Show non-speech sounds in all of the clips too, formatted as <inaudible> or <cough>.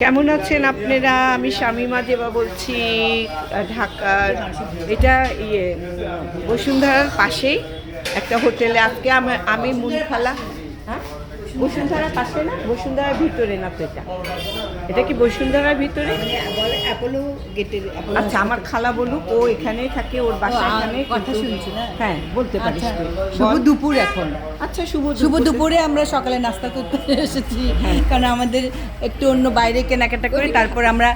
কেমন আছেন আপনারা? আমি শামিমা দেবা বলছি, ঢাকার, এটা ইয়ে বসুন্ধরার পাশেই একটা হোটেলে। আজকে আমি- মুনখালা হ্যাঁ? বসুন্ধরার পাশে না? বসুন্ধরার ভিতরে না তো এটা এটা কি বসুন্ধরার ভিতরে? অ্যাপোলো গেটের আচ্ছা আমার খালা বলুক ও এখানে থাকে ওর বাসা এখানে কথা শুনছি না? হ্যাঁ বলতে পারিস আচ্ছা, শুভ দুপুর এখন। আচ্ছা শুভ শুভ দুপুরে আমরা সকালে নাস্তা করতে <laughs> এসেছি কারণ আমাদের একটু অন্য বাইরে কেনাকাটা করে তারপর আমরা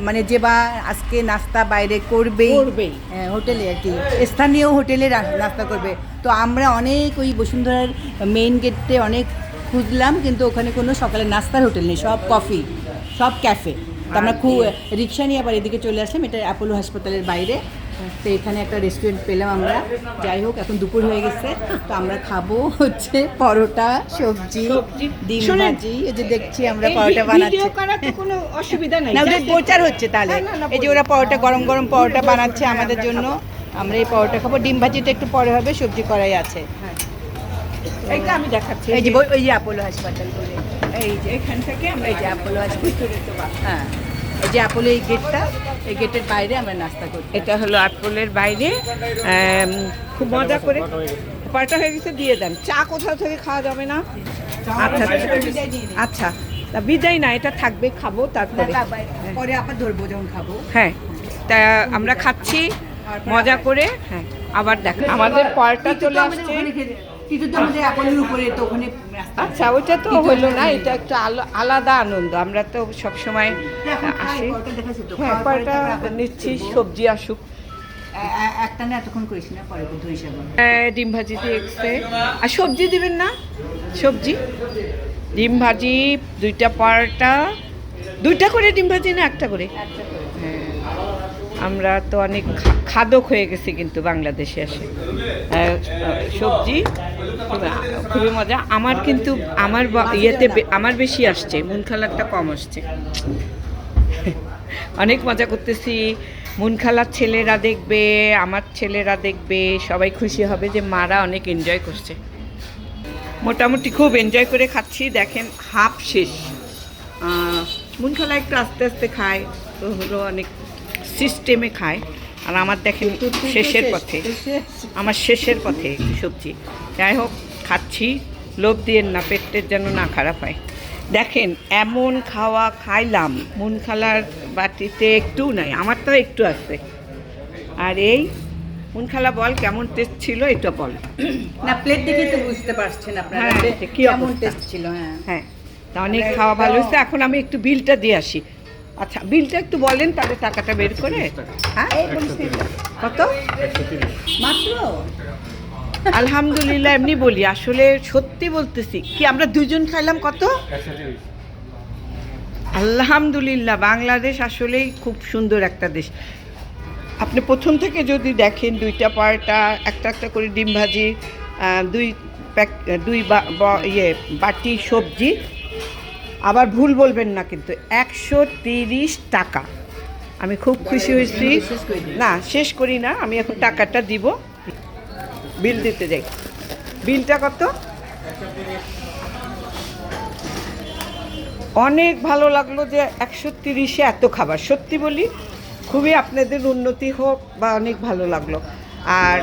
মানে যে বা আজকে নাস্তা বাইরে করবেই। করবেই। হ্যাঁ, হোটেলে আর কি। স্থানীয় হোটেলে নাস্তা করবে। তো আমরা অনেক ওই বসুন্ধরার মেইন গেটে অনেক খুঁজলাম কিন্তু ওখানে কোনো সকালে নাস্তার হোটেল নেই সব কফি সব ক্যাফে। তো আমরা খুব রিক্সা নিয়ে আবার এদিকে চলে আসলাম এটা অ্যাপোলো হাসপাতালের বাইরে। তো এখানে একটা রেস্টুরেন্ট পেলাম আমরা। যাই হোক এখন দুপুর হয়ে গেছে। তো আমরা খাব হচ্ছে পরোটা সবজি। ডিম ভাজি এই যে দেখছি আমরা পরোটা বানাচ্ছি। কোনো অসুবিধা নাই। না ওদের প্রচার হচ্ছে তাহলে। এই যে ওরা পরোটা গরম গরম পরোটা বানাচ্ছে আমাদের জন্য। আমরা এই পরোটা খাব। ডিম ভাজিটা একটু পরে হবে সবজি করাই আছে। এইটা আমি দেখাচ্ছি। এই যে ওই যে অ্যাপোলো হাসপাতাল বলে এই যে এখান থেকে আমরা এই যে অ্যাপোলো হাসপাতাল হ্যাঁ। এই যে অ্যাপোলো এই গেটটা এই গেটের বাইরে আমরা নাস্তা করছি। এটা হলো আটপোলের বাইরে খুব মজা করে পাটা হয়ে গেছে দিয়ে দেন। চা কোথাও থেকে খাওয়া যাবে না? আচ্ছা আচ্ছা। আচ্ছা তা বিদায় না এটা থাকবে খাব তারপরে। পরে আবার ধরবো যখন খাব। হ্যাঁ তা আমরা খাচ্ছি মজা করে হ্যাঁ আবার দেখ আমাদের পরটা চলে আসছে। আচ্ছা ওইটা তো হলো না এটা একটু আলো- আলাদা আনন্দ। আমরা তো সব সময় আসি। হ্যাঁ পরটা নিচ্ছি সবজি আসুক। একটা না এতক্ষণ করিস না পরে হ্যাঁ, ডিম ভাজি দিয়ে এক্সে। আর সবজি দিবেন না? সবজি? ডিম ভাজি দুইটা পরোটা। দুইটা করে ডিম ভাজি না একটা করে। হ্যাঁ। আমরা তো অনেক খাদক হয়ে গেছি কিন্তু বাংলাদেশে আসে সবজি খুবই মজা। আমার কিন্তু, আমার ইয়েতে আমার বেশি আসছে, মন খালারটা কম আসছে। অনেক মজা করতেছি। মুন খালার ছেলেরা দেখবে, আমার ছেলেরা দেখবে, সবাই খুশি হবে যে মারা অনেক এনজয় করছে। মোটামুটি খুব এনজয় করে খাচ্ছি। দেখেন, হাফ শেষ। মুন খালা একটু আস্তে আস্তে খায়, তো হলো অনেক সিস্টেমে খায়। আর আমার দেখেন শেষের পথে। আমার শেষের পথে সবজি। যাই হোক খাচ্ছি। লোভ দিয়ে না পেটের যেন না খারাপ হয়। দেখেন এমন খাওয়া খাইলাম মুন খালার বাটিতে একটু নাই আমার তো একটু আছে। আর এই মুন খালা বল কেমন টেস্ট ছিল এটা বল। <clears throat> না প্লেট দেখে তো বুঝতে পারছেন আপনারা হ্যাঁ, কি কেমন টেস্ট ছিল হ্যাঁ। হ্যাঁ তা অনেক খাওয়া ভালো হয়েছে এখন আমি একটু বিলটা দিয়ে আসি। আচ্ছা বিলটা একটু বলেন তাহলে টাকাটা বের করে। হ্যাঁ? কত? মাত্র? আলহামদুলিল্লাহ এমনি বলি আসলে সত্যি বলতেছি কি আমরা দুজন খাইলাম কত? আলহামদুলিল্লাহ বাংলাদেশ আসলেই খুব সুন্দর একটা দেশ। আপনি প্রথম থেকে যদি দেখেন দুইটা পার্টা একটা একটা করে ডিম ভাজি দুই প্যাক দুই বা- ইয়ে বাটি সবজি আবার ভুল বলবেন না কিন্তু একশো তিরিশ টাকা। আমি খুব খুশি হয়েছি। না, শেষ করি না, আমি এখন টাকাটা দিব। বিল দিতে যাই। বিলটা কত? অনেক ভালো লাগল যে একশো তিরিশে এত খাবার। সত্যি বলি, খুবই আপনাদের উন্নতি হোক বা অনেক ভালো লাগল। আর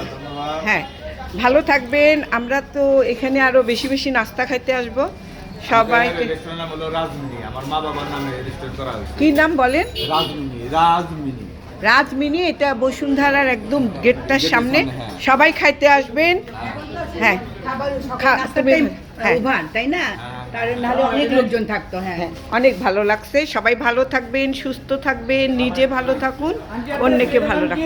হ্যাঁ ভালো থাকবেন। আমরা তো এখানে আরও বেশি বেশি নাস্তা খাইতে আসব। সবাইকে রেস্টুরেন্ট নাম হলো রাজমিনি আমার মা বাবার নামে রেজিস্টার করা হয়েছে। কি নাম বলেন? রাজমিনি রাজমিনি। রাজমিনি এটা বসুন্ধরার একদম গেটটার সামনে। হ্যাঁ। সবাই খাইতে আসবেন। হ্যাঁ। হ্যাঁ। তাই না? হ্যাঁ। অনেক লোকজন থাকতো হ্যাঁ। হ্যাঁ। অনেক ভালো লাগছে। সবাই ভালো থাকবেন সুস্থ থাকবেন নিজে ভালো থাকুন অন্যকে ভালো রাখুন।